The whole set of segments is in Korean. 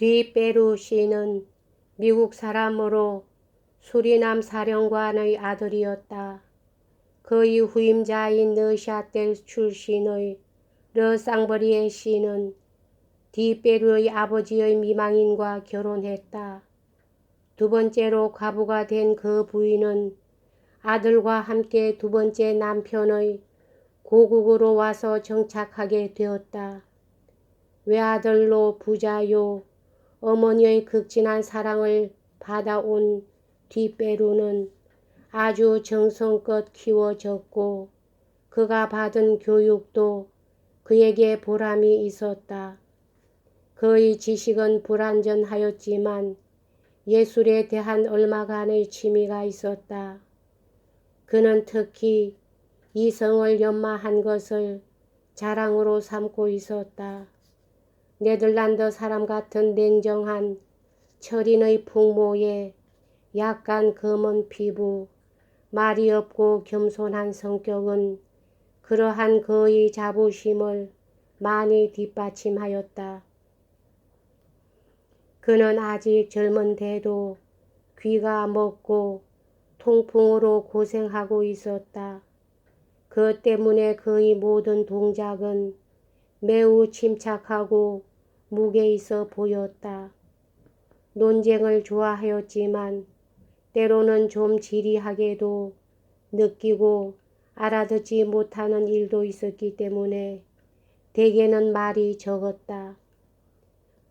뒤페루 씨는 미국 사람으로 수리남 사령관의 아들이었다. 그의 후임자인 느샤텔 출신의 르쌍버리에 씨는 디페루의 아버지의 미망인과 결혼했다. 두 번째로 과부가 된 그 부인은 아들과 함께 두 번째 남편의 고국으로 와서 정착하게 되었다. 외아들로 부자요 어머니의 극진한 사랑을 받아온 뒷배루는 아주 정성껏 키워졌고 그가 받은 교육도 그에게 보람이 있었다. 그의 지식은 불완전하였지만 예술에 대한 얼마간의 취미가 있었다. 그는 특히 이성을 연마한 것을 자랑으로 삼고 있었다. 네덜란드 사람 같은 냉정한 철인의 풍모에 약간 검은 피부, 말이 없고 겸손한 성격은 그러한 그의 자부심을 많이 뒷받침하였다. 그는 아직 젊은데도 귀가 먹고 통풍으로 고생하고 있었다. 그 때문에 그의 모든 동작은 매우 침착하고 무게 있어 보였다. 논쟁을 좋아하였지만 때로는 좀 지리하게도 느끼고 알아듣지 못하는 일도 있었기 때문에 대개는 말이 적었다.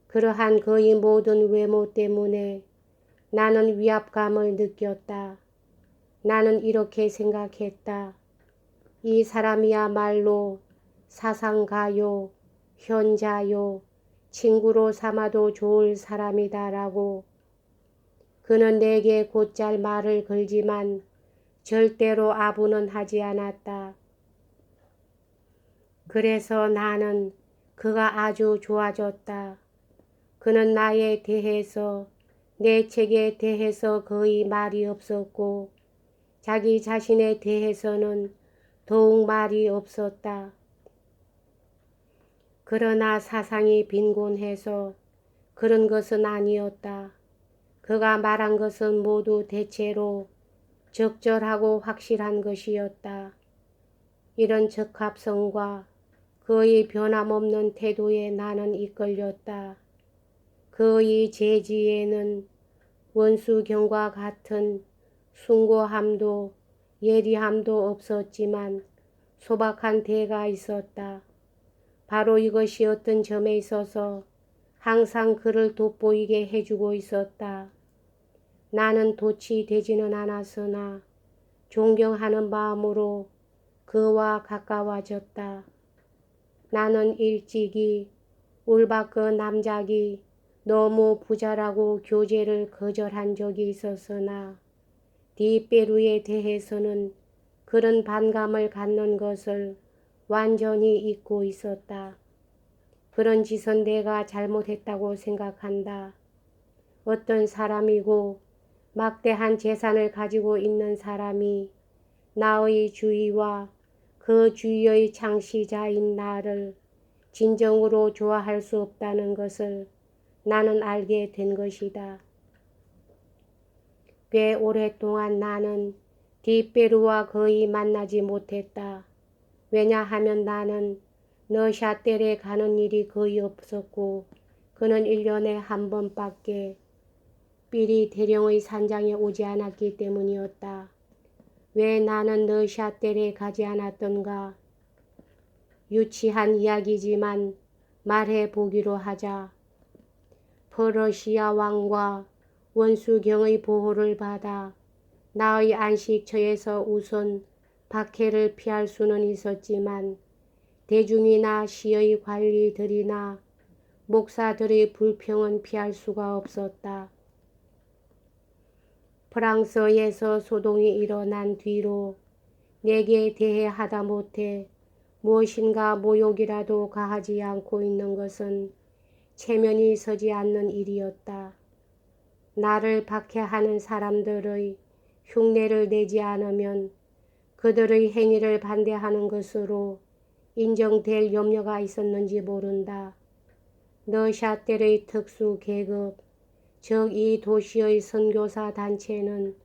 그러한 그의 모든 외모 때문에 나는 위압감을 느꼈다. 나는 이렇게 생각했다. 이 사람이야말로 사상가요, 현자요, 친구로 삼아도 좋을 사람이다라고. 그는 내게 곧잘 말을 걸지만 절대로 아부는 하지 않았다. 그래서 나는 그가 아주 좋아졌다. 그는 나에 대해서 내 책에 대해서 거의 말이 없었고 자기 자신에 대해서는 더욱 말이 없었다. 그러나 사상이 빈곤해서 그런 것은 아니었다. 그가 말한 것은 모두 대체로 적절하고 확실한 것이었다. 이런 적합성과 그의 변함없는 태도에 나는 이끌렸다. 그의 재지에는 원수경과 같은 숭고함도 예리함도 없었지만 소박한 대가 있었다. 바로 이것이 어떤 점에 있어서 항상 그를 돋보이게 해주고 있었다. 나는 돛이 되지는 않았으나 존경하는 마음으로 그와 가까워졌다. 나는 일찍이 울바크 남작이 너무 부자라고 교제를 거절한 적이 있었으나 디페루에 대해서는 그런 반감을 갖는 것을 완전히 잊고 있었다. 그런 짓은 내가 잘못했다고 생각한다. 어떤 사람이고 막대한 재산을 가지고 있는 사람이 나의 주위와 그 주위의 창시자인 나를 진정으로 좋아할 수 없다는 것을 나는 알게 된 것이다. 꽤 오랫동안 나는 뒷베루와 거의 만나지 못했다. 왜냐하면 나는 너샤텔에 가는 일이 거의 없었고 그는 1년에 한 번밖에 삐리 대령의 산장에 오지 않았기 때문이었다. 왜 나는 너샤텔에 가지 않았던가? 유치한 이야기지만 말해 보기로 하자. 퍼러시아 왕과 원수경의 보호를 받아 나의 안식처에서 우선 박해를 피할 수는 있었지만 대중이나 시의 관리들이나 목사들의 불평은 피할 수가 없었다. 프랑스에서 소동이 일어난 뒤로 내게 대해 하다 못해 무엇인가 모욕이라도 가하지 않고 있는 것은 체면이 서지 않는 일이었다. 나를 박해하는 사람들의 흉내를 내지 않으면 그들의 행위를 반대하는 것으로 인정될 염려가 있었는지 모른다. 너샤텔의 특수 계급, 즉 이 도시의 선교사 단체는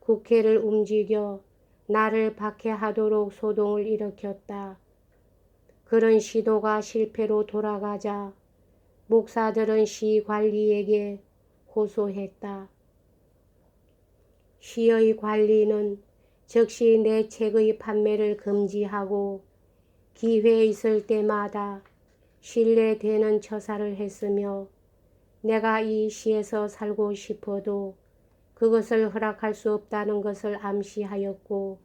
국회를 움직여 나를 박해하도록 소동을 일으켰다. 그런 시도가 실패로 돌아가자 목사들은 시 관리에게 호소했다. 시의 관리는 즉시 내 책의 판매를 금지하고 기회 있을 때마다 신뢰되는 처사를 했으며 내가 이 시에서 살고 싶어도 그것을 허락할 수 없다는 것을 암시하였고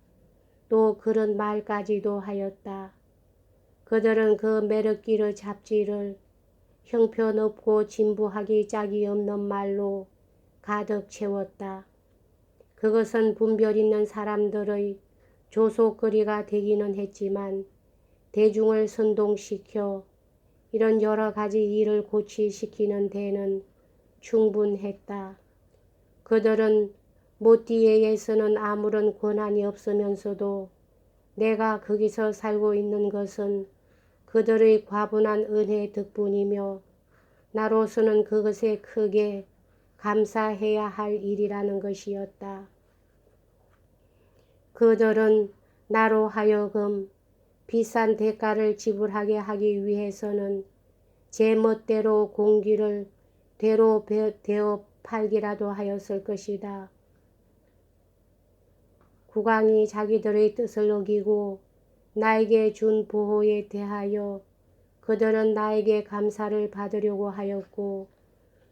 또 그런 말까지도 하였다. 그들은 그 매력기를 잡지를 형편없고 진부하기 짝이 없는 말로 가득 채웠다. 그것은 분별 있는 사람들의 조속거리가 되기는 했지만 대중을 선동시켜 이런 여러 가지 일을 고치시키는 데는 충분했다. 그들은 모띠에에서는 아무런 권한이 없으면서도 내가 거기서 살고 있는 것은 그들의 과분한 은혜 덕분이며 나로서는 그것에 크게 감사해야 할 일이라는 것이었다. 그들은 나로 하여금 비싼 대가를 지불하게 하기 위해서는 제 멋대로 공기를 대로 되어 팔기라도 하였을 것이다. 국왕이 자기들의 뜻을 어기고 나에게 준 보호에 대하여 그들은 나에게 감사를 받으려고 하였고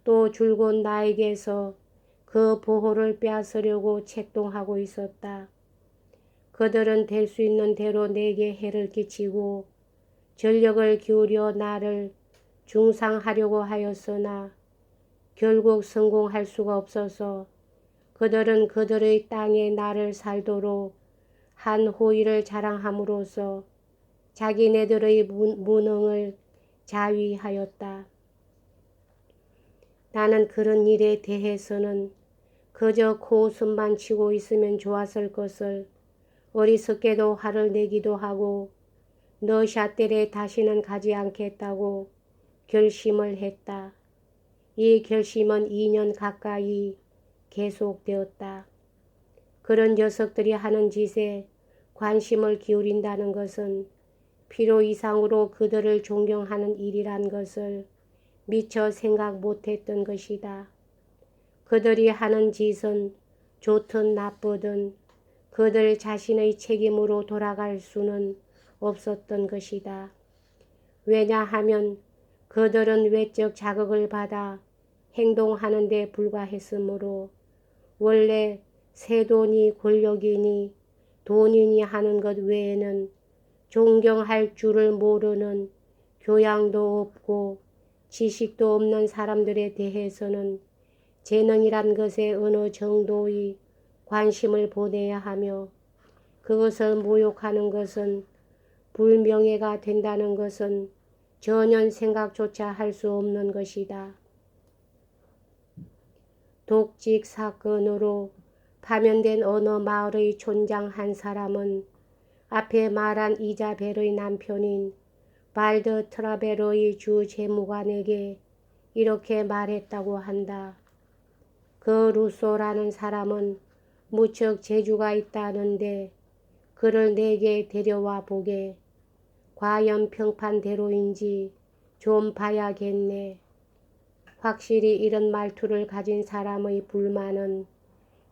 또 줄곧 나에게서 그 보호를 빼앗으려고 책동하고 있었다. 그들은 될 수 있는 대로 내게 해를 끼치고 전력을 기울여 나를 중상하려고 하였으나 결국 성공할 수가 없어서 그들은 그들의 땅에 나를 살도록 한 호의를 자랑함으로써 자기네들의 무능을 자위하였다. 나는 그런 일에 대해서는 그저 코웃음만 치고 있으면 좋았을 것을 어리석게도 화를 내기도 하고 너 샤텔에 다시는 가지 않겠다고 결심을 했다. 이 결심은 2년 가까이 계속되었다. 그런 녀석들이 하는 짓에 관심을 기울인다는 것은 필요 이상으로 그들을 존경하는 일이란 것을 미처 생각 못했던 것이다. 그들이 하는 짓은 좋든 나쁘든 그들 자신의 책임으로 돌아갈 수는 없었던 것이다. 왜냐하면 그들은 외적 자극을 받아 행동하는 데 불과했으므로 원래 세돈이 권력이니 돈인이 하는 것 외에는 존경할 줄을 모르는 교양도 없고 지식도 없는 사람들에 대해서는 재능이란 것에 어느 정도의 관심을 보내야 하며 그것을 모욕하는 것은 불명예가 된다는 것은 전혀 생각조차 할 수 없는 것이다. 독직 사건으로 파면된 어느 마을의 촌장 한 사람은 앞에 말한 이자벨의 남편인 발드 트라베로의 주 재무관에게 이렇게 말했다고 한다. 그 루소라는 사람은 무척 재주가 있다는데 그를 내게 데려와 보게. 과연 평판대로인지 좀 봐야겠네. 확실히 이런 말투를 가진 사람의 불만은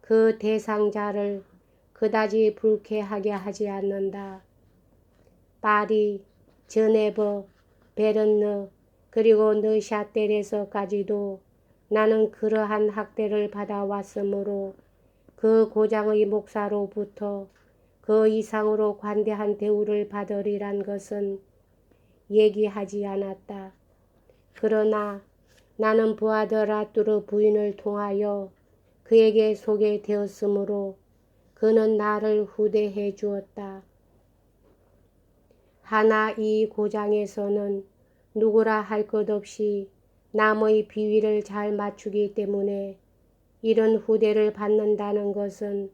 그 대상자를 그다지 불쾌하게 하지 않는다. 파리, 저네버, 베른느 그리고 느샤텔에서까지도 나는 그러한 학대를 받아왔으므로 그 고장의 목사로부터 그 이상으로 관대한 대우를 받으리란 것은 얘기하지 않았다. 그러나 나는 부하드 라뚜르 부인을 통하여 그에게 소개되었으므로 그는 나를 후대해 주었다. 하나 이 고장에서는 누구라 할 것 없이 남의 비위를 잘 맞추기 때문에 이런 후대를 받는다는 것은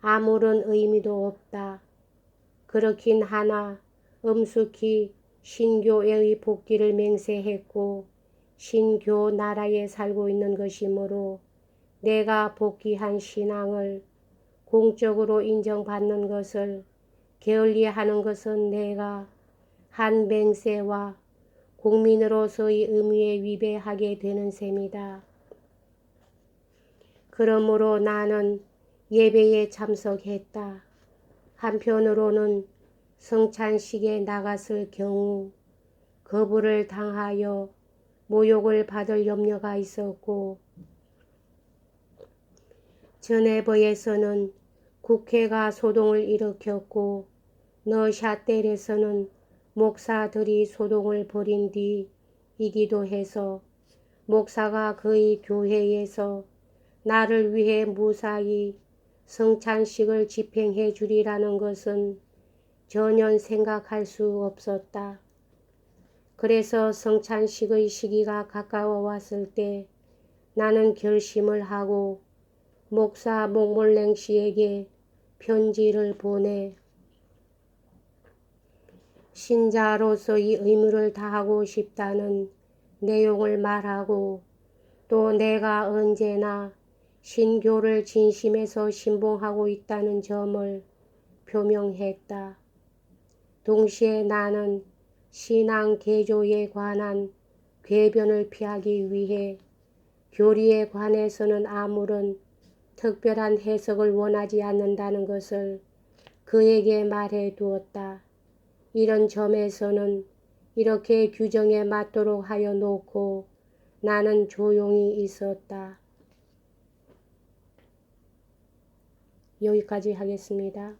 아무런 의미도 없다. 그렇긴 하나 엄숙히 신교회의 복귀를 맹세했고 신교 나라에 살고 있는 것이므로 내가 복귀한 신앙을 공적으로 인정받는 것을 게을리하는 것은 내가 한 맹세와 국민으로서의 의무에 위배하게 되는 셈이다. 그러므로 나는 예배에 참석했다. 한편으로는 성찬식에 나갔을 경우 거부를 당하여 모욕을 받을 염려가 있었고 전해버에서는 국회가 소동을 일으켰고 너샤텔에서는 목사들이 소동을 벌인 뒤 이기도 해서 목사가 그의 교회에서 나를 위해 무사히 성찬식을 집행해 주리라는 것은 전혀 생각할 수 없었다. 그래서 성찬식의 시기가 가까워 왔을 때 나는 결심을 하고 목사 목몰랭 씨에게 편지를 보내 신자로서의 의무를 다하고 싶다는 내용을 말하고 또 내가 언제나 신교를 진심에서 신봉하고 있다는 점을 표명했다. 동시에 나는 신앙 개조에 관한 궤변을 피하기 위해 교리에 관해서는 아무런 특별한 해석을 원하지 않는다는 것을 그에게 말해 두었다. 이런 점에서는 이렇게 규정에 맞도록 하여 놓고 나는 조용히 있었다. 여기까지 하겠습니다.